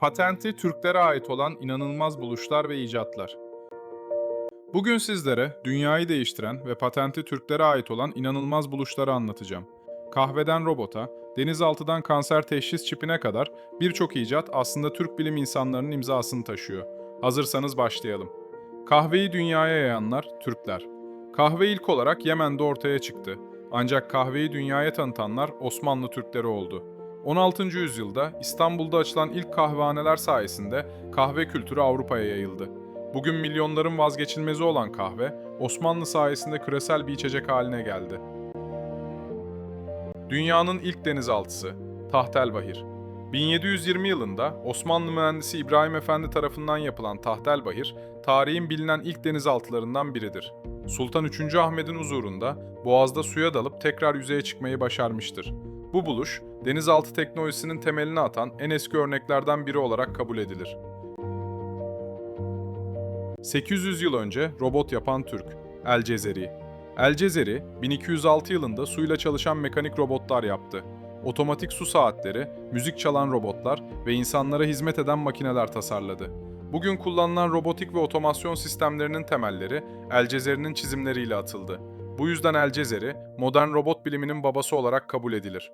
Patenti Türklere ait olan inanılmaz buluşlar ve icatlar. Bugün sizlere dünyayı değiştiren ve patenti Türklere ait olan inanılmaz buluşları anlatacağım. Kahveden robota, denizaltıdan kanser teşhis çipine kadar birçok icat aslında Türk bilim insanlarının imzasını taşıyor. Hazırsanız başlayalım. Kahveyi dünyaya yayanlar Türkler. Kahve ilk olarak Yemen'de ortaya çıktı. Ancak kahveyi dünyaya tanıtanlar Osmanlı Türkleri oldu. 16. yüzyılda İstanbul'da açılan ilk kahvehaneler sayesinde kahve kültürü Avrupa'ya yayıldı. Bugün milyonların vazgeçilmezi olan kahve, Osmanlı sayesinde küresel bir içecek haline geldi. Dünyanın ilk denizaltısı, Tahtelbahir. 1720 yılında Osmanlı mühendisi İbrahim Efendi tarafından yapılan Tahtelbahir, tarihin bilinen ilk denizaltılarından biridir. Sultan 3. Ahmet'in huzurunda boğazda suya dalıp tekrar yüzeye çıkmayı başarmıştır. Bu buluş, denizaltı teknolojisinin temelini atan en eski örneklerden biri olarak kabul edilir. 800 yıl önce robot yapan Türk, El Cezeri. El Cezeri, 1206 yılında suyla çalışan mekanik robotlar yaptı. Otomatik su saatleri, müzik çalan robotlar ve insanlara hizmet eden makineler tasarladı. Bugün kullanılan robotik ve otomasyon sistemlerinin temelleri El Cezeri'nin çizimleriyle atıldı. Bu yüzden El Cezeri, modern robot biliminin babası olarak kabul edilir.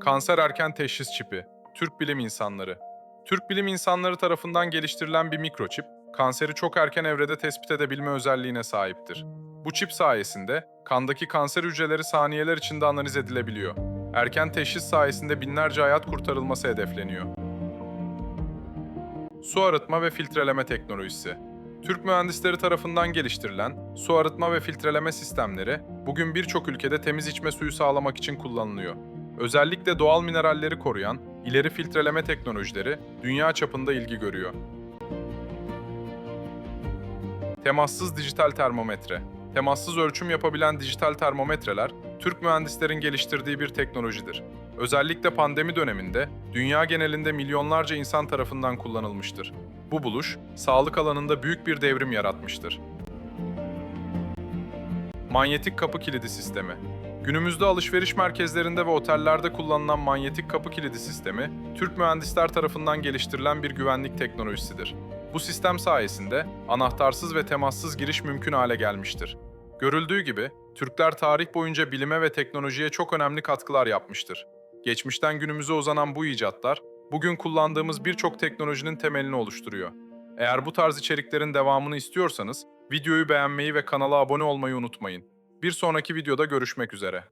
Kanser erken teşhis çipi, Türk bilim insanları. Türk bilim insanları tarafından geliştirilen bir mikroçip, kanseri çok erken evrede tespit edebilme özelliğine sahiptir. Bu çip sayesinde kandaki kanser hücreleri saniyeler içinde analiz edilebiliyor. Erken teşhis sayesinde binlerce hayat kurtarılması hedefleniyor. Su arıtma ve filtreleme teknolojisi. Türk mühendisleri tarafından geliştirilen su arıtma ve filtreleme sistemleri bugün birçok ülkede temiz içme suyu sağlamak için kullanılıyor. Özellikle doğal mineralleri koruyan ileri filtreleme teknolojileri dünya çapında ilgi görüyor. Temassız dijital termometre. Temassız ölçüm yapabilen dijital termometreler, Türk mühendislerin geliştirdiği bir teknolojidir. Özellikle pandemi döneminde dünya genelinde milyonlarca insan tarafından kullanılmıştır. Bu buluş, sağlık alanında büyük bir devrim yaratmıştır. Manyetik kapı kilidi sistemi. Günümüzde alışveriş merkezlerinde ve otellerde kullanılan manyetik kapı kilidi sistemi, Türk mühendisler tarafından geliştirilen bir güvenlik teknolojisidir. Bu sistem sayesinde anahtarsız ve temassız giriş mümkün hale gelmiştir. Görüldüğü gibi, Türkler tarih boyunca bilime ve teknolojiye çok önemli katkılar yapmıştır. Geçmişten günümüze uzanan bu icatlar, bugün kullandığımız birçok teknolojinin temelini oluşturuyor. Eğer bu tarz içeriklerin devamını istiyorsanız, videoyu beğenmeyi ve kanala abone olmayı unutmayın. Bir sonraki videoda görüşmek üzere.